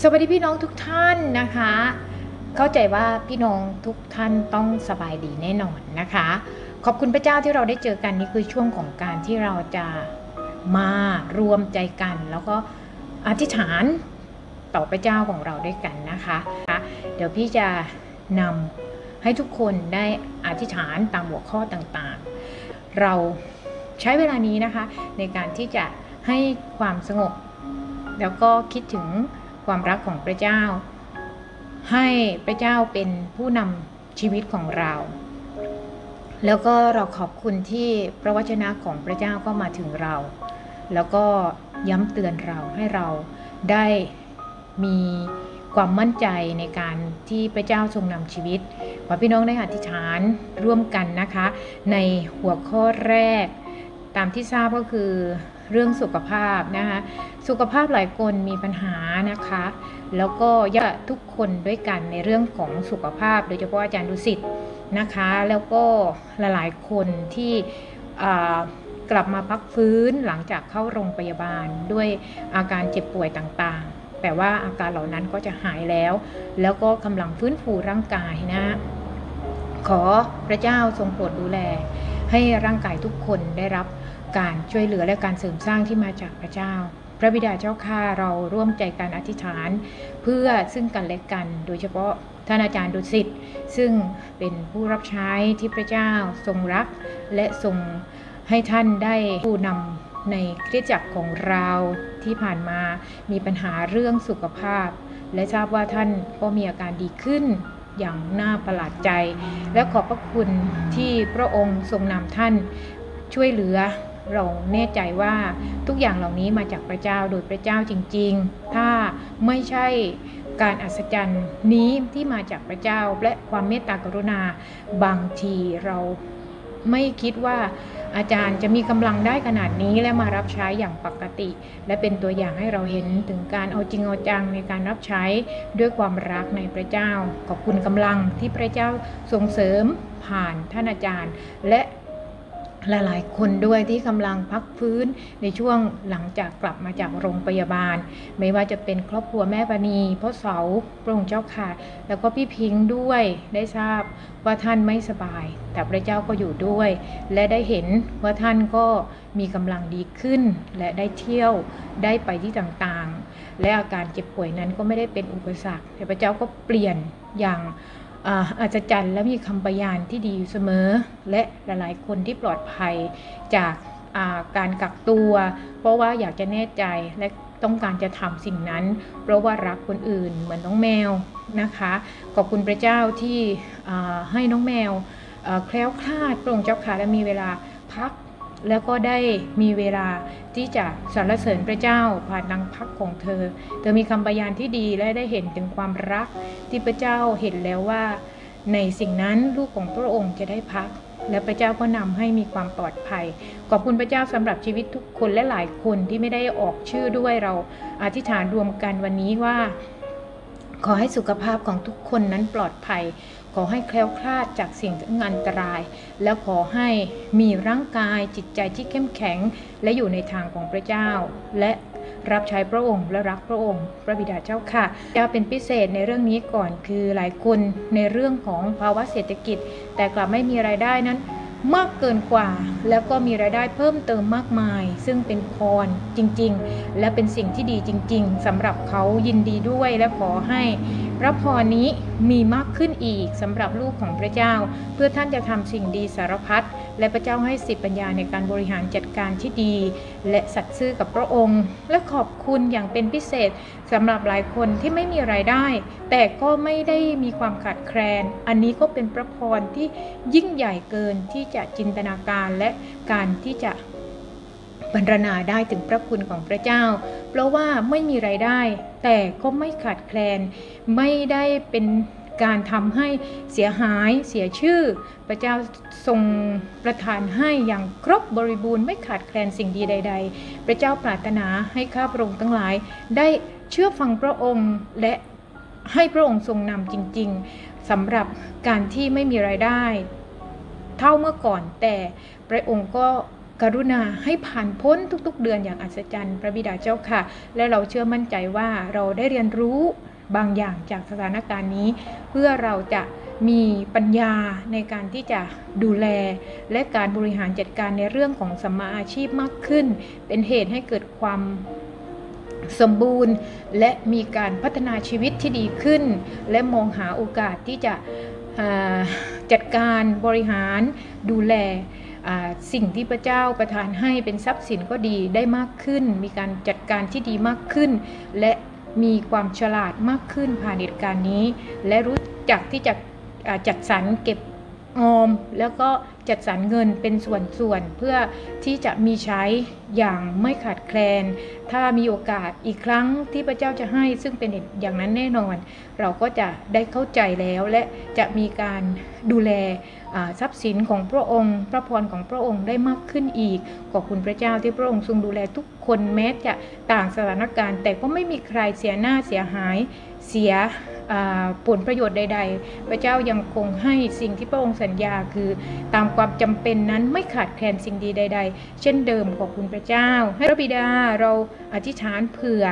สวัสดีพี่น้องทุกท่านนะคะ เข้าใจว่าพี่น้องทุกท่านต้องสบายดีแน่นอนนะคะ ขอบคุณพระเจ้าที่เราได้เจอกันนี่คือช่วงของการที่เราจะมารวมใจกัน แล้วก็อธิษฐานต่อพระเจ้าของเราด้วยกันนะคะเดี๋ยวพี่จะนำให้ทุกคนได้อธิษฐานตามหัวข้อต่างๆ เราใช้เวลานี้นะคะในการที่จะให้ความสงบ แล้วก็คิดถึง ความรักของพระเจ้า ให้พระเจ้าเป็นผู้นำชีวิตของเรา แล้วก็เราขอบคุณที่พระวจนะของพระเจ้าก็มาถึงเรา แล้วก็ย้ำเตือนเราให้เราได้มีความมั่นใจในการที่พระเจ้าทรงนำชีวิตขอพี่น้องได้อธิษฐานร่วมกันนะคะ ในหัวข้อแรก ตามที่ทราบก็คือเรื่องสุขภาพนะคะสุขภาพหลายคนมีปัญหานะคะ แล้วก็ยากทุกคนด้วยกันในเรื่องของสุขภาพ โดยเฉพาะอาจารย์ดุสิตนะคะ แล้วก็หลายๆคนที่กลับมาพักฟื้นหลังจากเข้าโรงพยาบาลด้วยอาการเจ็บป่วยต่างๆ แต่ว่าอาการเหล่านั้นก็จะหายแล้ว แล้วก็กำลังฟื้นฟูร่างกายนะขอพระเจ้าทรงโปรดดูแล ให้ร่างกายทุกคนได้รับ การช่วยเหลือและการเสริมสร้างที่มาจากพระเจ้า พระบิดาเจ้าข้าเราร่วมใจกันอธิษฐาน เพื่อซึ่งกันและกัน โดยเฉพาะท่านอาจารย์ดุสิตซึ่งเป็นผู้รับใช้ที่พระเจ้าทรงรัก และทรงให้ท่านได้ผู้นำในคริสตจักรของเราที่ผ่านมามีปัญหาเรื่องสุขภาพ และทราบว่าท่านก็มีอาการดีขึ้นอย่างน่าประหลาดใจ และขอบพระคุณที่พระองค์ทรงนำท่านช่วยเหลือ เราแน่ใจว่าทุกอย่างเหล่านี้มาจากพระเจ้าโดยพระเจ้าจริง ๆ ถ้าไม่ใช่การอัศจรรย์นี้ที่มาจากพระเจ้าและความเมตตากรุณาบางทีเราไม่คิดว่าอาจารย์จะมีกำลังได้ขนาดนี้และมารับใช้อย่างปกติ และเป็นตัวอย่างให้เราเห็นถึงการเอาจริงเอาจังในการรับใช้ด้วยความรักในพระเจ้า ขอบคุณกำลังที่พระเจ้าส่งเสริมผ่านท่านอาจารย์ และ หลาย ๆ คนด้วยที่กำลังพักฟื้นในช่วงหลังจากกลับมาจากโรงพยาบาล ไม่ว่าจะเป็นครอบครัวแม่ปณีพ่อเสาพระองค์เจ้าค่ะ แล้วก็พี่พิงค์ด้วยได้ทราบว่าท่านไม่สบาย แต่พระเจ้าก็อยู่ด้วย และได้เห็นว่าท่านก็มีกำลังดีขึ้น และได้เที่ยวได้ไปที่ต่าง ๆ และอาการเจ็บป่วยนั้นก็ไม่ได้เป็นอุปสรรคแต่พระเจ้าก็เปลี่ยนอย่าง อาอัศจรรย์และมีคำพยานที่ดีอยู่เสมอ และหลายๆ คนที่ปลอดภัยจากาการกักตัว เพราะว่าอยากจะแน่ใจและต้องการจะทำสิ่งนั้น เพราะว่ารักคนอื่นเหมือนน้องแมวนะคะ ขอบคุณพระเจ้าที่ให้น้องแมวแคล้วคลาดพระองค์เจ้าค่ะและมีเวลาพัก แล้วก็ได้มีเวลาที่จะสรรเสริญพระเจ้าผ่านนางพักของเธอ เธอมีคำพยานที่ดีและได้เห็นถึงความรักที่พระเจ้าเห็นแล้วว่า ในสิ่งนั้นลูกของพระองค์จะได้พัก และพระเจ้าก็นำให้มีความปลอดภัย ขอบคุณพระเจ้าสำหรับชีวิตทุกคนและหลายคนที่ไม่ได้ออกชื่อด้วยเราอธิษฐานรวมกันวันนี้ว่า ขอให้สุขภาพของทุกคนนั้นปลอดภัย ขอให้แคล้วคลาดจากสิ่งที่อันตราย แล้วขอให้มีร่างกายจิตใจที่เข้มแข็ง และอยู่ในทางของพระเจ้า และรับใช้พระองค์และรักพระองค์ พระบิดาเจ้าค่ะจะเป็นพิเศษในเรื่องนี้ก่อนคือหลายคนในเรื่องของภาวะเศรษฐกิจ แต่กลับไม่มีรายได้นั้นมากเกินกว่า แล้วก็มีรายได้เพิ่มเติมมากมาย ซึ่งเป็นพรจริง ๆ และเป็นสิ่งที่ดีจริง ๆสำหรับเขายินดีด้วยและขอให้ พระพรนี้มีมากขึ้นอีกสำหรับลูกของพระเจ้า เพื่อท่านจะทำสิ่งดีสารพัดและพระเจ้าให้สิทธิปัญญาในการบริหารจัดการที่ดี และสัตย์ซื่อกับพระองค์ และขอบคุณอย่างเป็นพิเศษสำหรับหลายคนที่ไม่มีรายได้ แต่ก็ไม่ได้มีความขาดแคลน อันนี้ก็เป็นพระพรที่ยิ่งใหญ่เกินที่จะจินตนาการและการที่จะ บรรณาได้ถึงพระคุณของพระเจ้า เพราะว่าไม่มีไรายได้ แต่ก็ไม่ขาดแคลน ไม่ได้เป็นการทำให้เสียหายเสียชื่อ พระเจ้าทรงประทานให้อย่างครบบริบูรณ์ไม่ขาดแคลนสิ่งดีใด ๆ พระเจ้าปรารถนาให้ข้าพระองค์ทั้งหลาย ได้เชื่อฟังพระองค์และให้พระองค์ทรงนำจริง ๆสำหรับการที่ไม่มีไรายได้ เท่าเมื่อก่อนแต่พระองค์ก็ กรุณาให้ผ่านพ้นทุกๆ เดือนอย่างอัศจรรย์ พระบิดาเจ้าค่ะ และเราเชื่อมั่นใจว่าเราได้เรียนรู้บางอย่างจากสถานการณ์นี้ เพื่อเราจะมีปัญญาในการที่จะดูแล และการบริหารจัดการในเรื่องของสมาอาชีพมากขึ้น เป็นเหตุให้เกิดความสมบูรณ์และมีการพัฒนาชีวิตที่ดีขึ้น และมองหาโอกาสที่จะจัดการบริหารดูแล สิ่งที่พระเจ้าประทานให้เป็นทรัพย์สินก็ดีได้มากขึ้น มีการจัดการที่ดีมากขึ้น และมีความฉลาดมากขึ้นผ่านเหตุการณ์นี้ และรู้จักที่จะจัดสรรเก็บออม แล้วก็จัดสรรเงินเป็นส่วนๆเพื่อที่จะมีใช้อย่างไม่ขาดแคลน ถ้ามีโอกาสอีกครั้งที่พระเจ้าจะให้ซึ่งเป็นอย่างนั้นแน่นอน เราก็จะได้เข้าใจแล้วและจะมีการดูแลทรัพย์สินของพระองค์ พระพรของพระองค์ได้มากขึ้นอีกขอบคุณพระเจ้าที่พระองค์ทรงดูแลทุกคนแม้จะต่างสถานการณ์ แต่ก็ไม่มีใครเสียหน้าเสียหายเสียผลประโยชน์ใด ๆ พระเจ้ายังคงให้สิ่งที่พระองค์สัญญาคือตามความจำเป็นนั้นไม่ขาดแคลนสิ่งดีใด ๆ เช่นเดิมขอบคุณพระเจ้า ให้พระบิดาเราอธิษฐานเผื่อ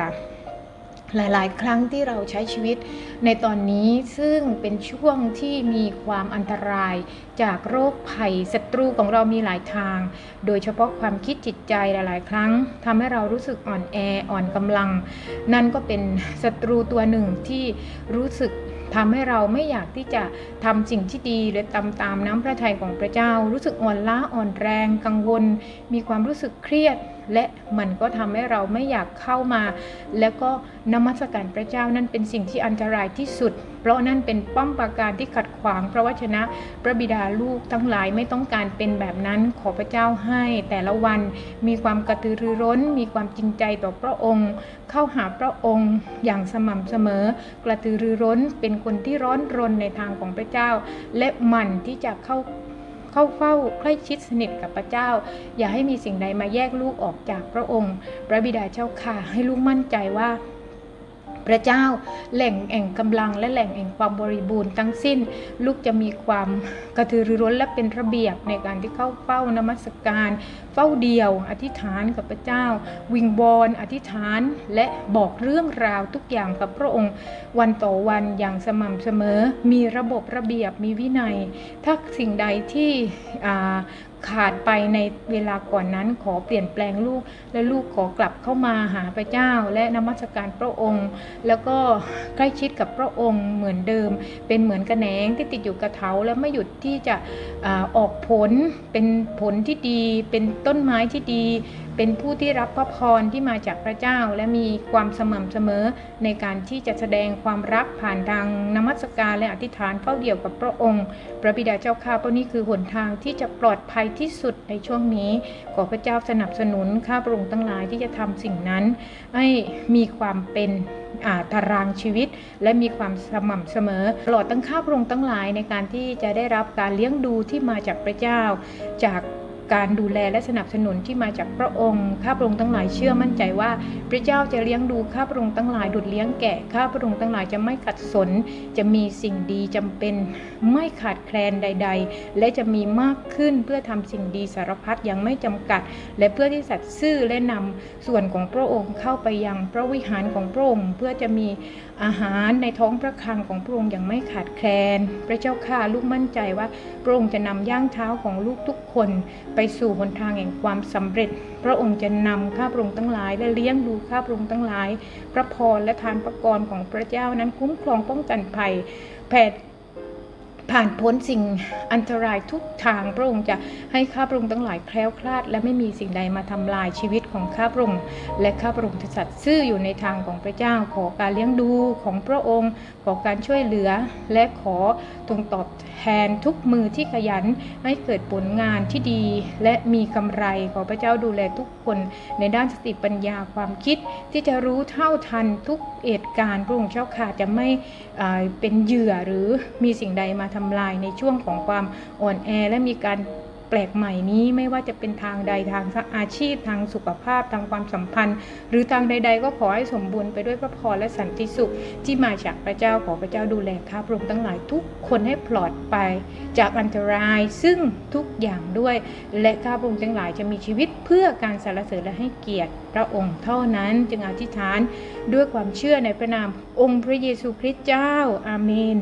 หลาย ๆ ครั้งที่เราใช้ชีวิตในตอนนี้ซึ่งเป็นช่วงที่มีความอันตรายจากโรคภัยศัตรูของเรามีหลายทาง โดยเฉพาะความคิดจิตใจหลาย ๆ ครั้งทำให้เรารู้สึกอ่อนแออ่อนกำลัง นั่นก็เป็นศัตรูตัวหนึ่งที่รู้สึก ทำให้เราไม่อยากที่จะทำสิ่งที่ดีหรือตามตามน้ำพระทัยของพระเจ้า รู้สึกอ่อนล้าอ่อนแรงกังวล มีความรู้สึกเครียด และมันก็ทำให้เราไม่อยากเข้ามา แล้วก็นมัสการพระเจ้านั่นเป็นสิ่งที่อันตรายที่สุด เพราะนั่นเป็นป้อมปราการที่ขัดขวางพระวจนะ พระบิดาลูกทั้งหลายไม่ต้องการเป็นแบบนั้นขอพระเจ้าให้แต่ละวันมีความกระตือรือร้น มีความจริงใจต่อพระองค์ เข้าหาพระองค์อย่างสม่ำเสมอ กระตือรือร้นเป็นคนที่ร้อนรนในทางของพระเจ้า และหมั่นที่จะเข้าเข้าเฝ้าใกล้ชิดสนิทกับพระเจ้า อย่าให้มีสิ่งใดมาแยกลูกออกจากพระองค์ พระบิดาเจ้าค่ะให้ลูกมั่นใจว่า พระเจ้า แหล่งแห่งกำลังและแหล่งแห่งความบริบูรณ์ทั้งสิ้น ลูกจะมีความกระตือรือร้นและเป็นระเบียบในการที่เข้าเฝ้านมัสการ เฝ้าเดียว อธิษฐานกับพระเจ้า วิงวอนอธิษฐานและบอกเรื่องราวทุกอย่างกับพระองค์ วันต่อวันอย่างสม่ำเสมอ มีระบบระเบียบมีวินัย ถ้าสิ่งใดที่ ขาดไปในเวลาก่อนนั้นขอเปลี่ยนแปลงลูก และลูกขอกลับเข้ามาหาพระเจ้าและนมัสการพระองค์ แล้วก็ใกล้ชิดกับพระองค์เหมือนเดิม เป็นเหมือนกระแหนงที่ติดอยู่กระเถาและไม่หยุดที่จะออกผลเป็นผลที่ดี เป็นต้นไม้ที่ดี เป็นผู้ที่รับพระพรที่มาจากพระเจ้า และมีความสม่ำเสมอในการที่จะแสดงความรักผ่านทางนมัสการและอธิษฐานเฝ้าเดี่ยวกับพระองค์ พระบิดาเจ้าข้าเพราะนี่คือหนทางที่จะปลอดภัยที่สุดในช่วงนี้ ขอพระเจ้าสนับสนุนข้าพระองค์ทั้งหลายที่จะทำสิ่งนั้น ให้มีความเป็นอ่าตารางชีวิต และมีความสม่ำเสมอตลอดตั้งข้าพระองค์ทั้งหลายในการที่จะได้รับการเลี้ยงดูที่มาจากพระเจ้าจาก การดูแลและสนับสนุนที่มาจากพระองค์ข้าพระองค์ทั้งหลายเชื่อมั่นใจว่า พระเจ้าจะเลี้ยงดูข้าพระองค์ทั้งหลายดุดเลี้ยงแกะข้าพระองค์ทั้งหลายจะไม่ขัดสน จะมีสิ่งดีจำเป็นไม่ขาดแคลนใด ๆ และจะมีมากขึ้นเพื่อทำสิ่งดีสารพัดยังไม่จำกัด และเพื่อที่สัตย์ซื่อและนำส่วนของพระองค์เข้าไปยังพระวิหารของพระองค์เพื่อจะมี อาหารในท้องพระคลังของพระองค์อย่างไม่ขาดแคลน พระเจ้าข้าลูกมั่นใจว่าพระองค์จะนำย่างเท้าของลูกทุกคนไปสู่หนทางแห่งความสำเร็จ พระองค์จะนำข้าพระองค์ทั้งหลาย และเลี้ยงดูข้าพระองค์ทั้งหลาย พระพรและทานประกรณ์ของพระเจ้านั้นคุ้มครองป้องกันภัยแผด ผ่านพ้นสิ่งอันตรายทุกทางพระองค์จะให้ข้าพระองค์ทั้งหลายแคล้วคลาด และไม่มีสิ่งใดมาทำลายชีวิตของข้าพระองค์และข้าพระองค์จะสัตย์ซื่ออยู่ในทางของพระเจ้า ขอการเลี้ยงดูของพระองค์ ขอการช่วยเหลือ และขอทรงตอบแทนทุกมือที่ขยันให้เกิดผลงานที่ดี และมีกำไรขอพระเจ้าดูแลทุกคนในด้านสติปัญญาความคิดที่จะรู้เท่าทันทุกเหตุการณ์พระองค์เจ้าขาจะไม่เป็นเหยื่อหรือมีสิ่งใดมาทำลายในช่วงของความอ่อนแอ และมีการแปลกใหม่นี้ไม่ว่าจะเป็นทางใดทางอาชีพ ทางสุขภาพ ทางความสัมพันธ์ หรือทางใด ๆ ก็ขอให้สมบูรณ์ไปด้วยพระพรและสันติสุข ที่มาจากพระเจ้าขอพระเจ้าดูแลข้าพระองค์ทั้งหลายทุกคนให้ปลอดภัยจากอันตรายซึ่งทุกอย่างด้วย และข้าพระองค์ทั้งหลายจะมีชีวิตเพื่อการสรรเสริญและให้เกียรติพระองค์เท่านั้นจึงอธิษฐานด้วยความเชื่อในพระนามองค์พระเยซูคริสต์เจ้าอาเมน